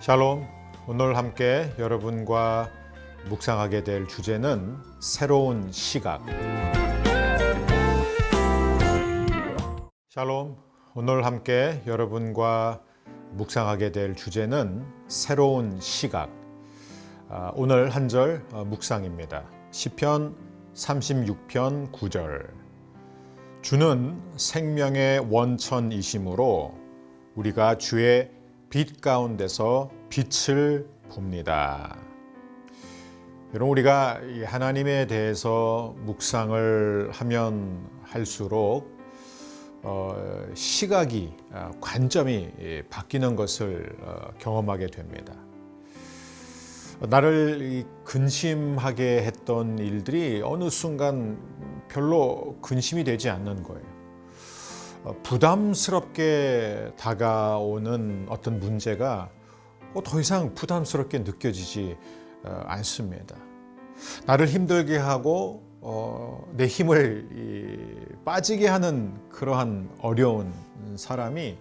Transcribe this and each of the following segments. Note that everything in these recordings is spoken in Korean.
샬롬. 오늘 함께 여러분과 묵상하게 될 주제는 새로운 시각. 샬롬. 오늘 함께 여러분과 묵상하게 될 주제는 새로운 시각. 아, 오늘 한 절 묵상입니다. 시편 36편 9절. 주는 생명의 원천이심으로 우리가 주의 빛 가운데서 빛을 봅니다. 여러분 우리가 이 하나님에 대해서 묵상을 하면 할수록 어, 시각이 아, 관점이 예, 바뀌는 것을 어, 경험하게 됩니다. 나를 이 근심하게 했던 일들이 어느 순간 별로 근심이 되지 않는 거예요. 어, 부담스럽게 다가오는 어떤 문제가 어, 더 이상 부담스럽게 느껴지지 어, 않습니다. 나를 힘들게 하고 어, 내 힘을 이, 빠지게 하는 그러한 어려운 사람이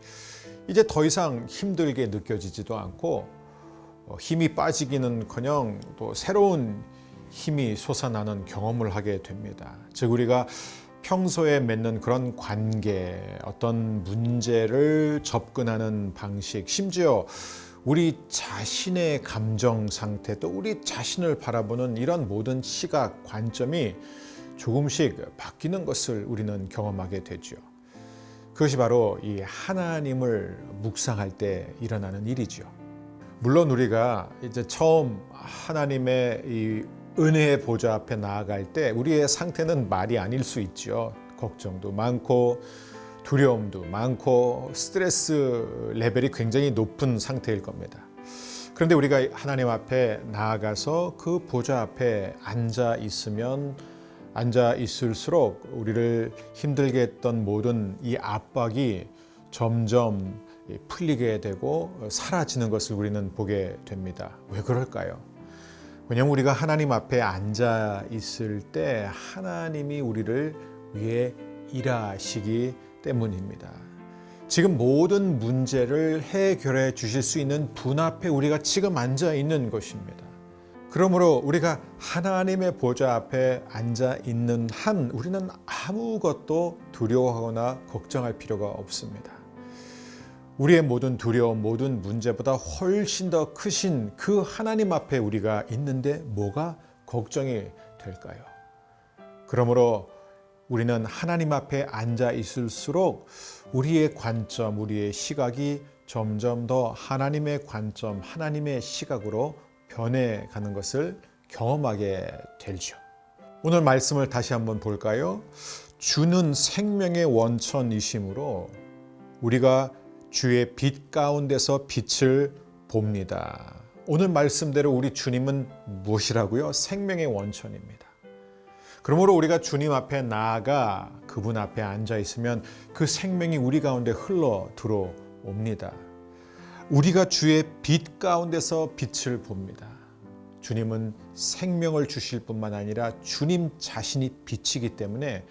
이제 더 이상 힘들게 느껴지지도 않고 어, 힘이 빠지기는커녕 또 새로운 힘이 솟아나는 경험을 하게 됩니다. 즉 우리가 평소에 맺는 그런 관계, 어떤 문제를 접근하는 방식, 심지어 우리 자신의 감정 상태, 또 우리 자신을 바라보는 이런 모든 시각, 관점이 조금씩 바뀌는 것을 우리는 경험하게 되죠. 그것이 바로 이 하나님을 묵상할 때 일어나는 일이죠. 물론 우리가 이제 처음 하나님의 이 은혜의 보좌 앞에 나아갈 때 우리의 상태는 말이 아닐 수 있죠. 걱정도 많고 두려움도 많고 스트레스 레벨이 굉장히 높은 상태일 겁니다. 그런데 우리가 하나님 앞에 나아가서 그 보좌 앞에 앉아 있으면 앉아 있을수록 우리를 힘들게 했던 모든 이 압박이 점점 풀리게 되고 사라지는 것을 우리는 보게 됩니다. 왜 그럴까요? 왜냐하면 우리가 하나님 앞에 앉아 있을 때 하나님이 우리를 위해 일하시기 때문입니다. 지금 모든 문제를 해결해 주실 수 있는 분 앞에 우리가 지금 앉아 있는 것입니다. 그러므로 우리가 하나님의 보좌 앞에 앉아 있는 한 우리는 아무것도 두려워하거나 걱정할 필요가 없습니다. 우리의 모든 두려움, 모든 문제보다 훨씬 더 크신 그 하나님 앞에 우리가 있는데 뭐가 걱정이 될까요? 그러므로 우리는 하나님 앞에 앉아 있을수록 우리의 관점, 우리의 시각이 점점 더 하나님의 관점, 하나님의 시각으로 변해가는 것을 경험하게 되죠. 오늘 말씀을 다시 한번 볼까요? 주는 생명의 원천이심으로 우리가 주의 빛 가운데서 빛을 봅니다. 오늘 말씀대로 우리 주님은 무엇이라고요? 생명의 원천입니다. 그러므로 우리가 주님 앞에 나아가 그분 앞에 앉아 있으면 그 생명이 우리 가운데 흘러 들어옵니다. 우리가 주의 빛 가운데서 빛을 봅니다. 주님은 생명을 주실 뿐만 아니라 주님 자신이 빛이기 때문에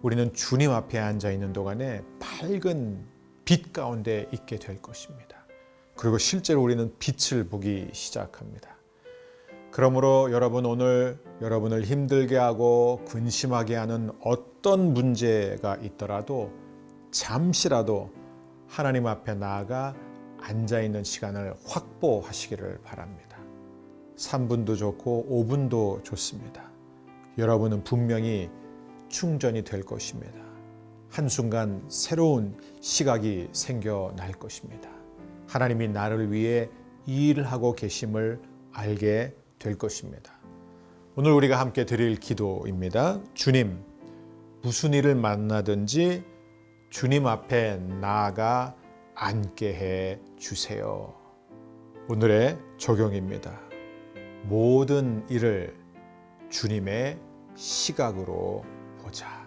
우리는 주님 앞에 앉아 있는 동안에 밝은 빛 가운데 있게 될 것입니다. 그리고 실제로 우리는 빛을 보기 시작합니다. 그러므로 여러분 오늘 여러분을 힘들게 하고 근심하게 하는 어떤 문제가 있더라도 잠시라도 하나님 앞에 나아가 앉아 있는 시간을 확보하시기를 바랍니다. 3분도 좋고 5분도 좋습니다. 여러분은 분명히 충전이 될 것입니다. 한순간 새로운 시각이 생겨날 것입니다. 하나님이 나를 위해 일하고 계심을 알게 될 것입니다. 오늘 우리가 함께 드릴 기도입니다. 주님, 무슨 일을 만나든지 주님 앞에 나아가 앉게 해 주세요. 오늘의 적용입니다. 모든 일을 주님의 시각으로 보자.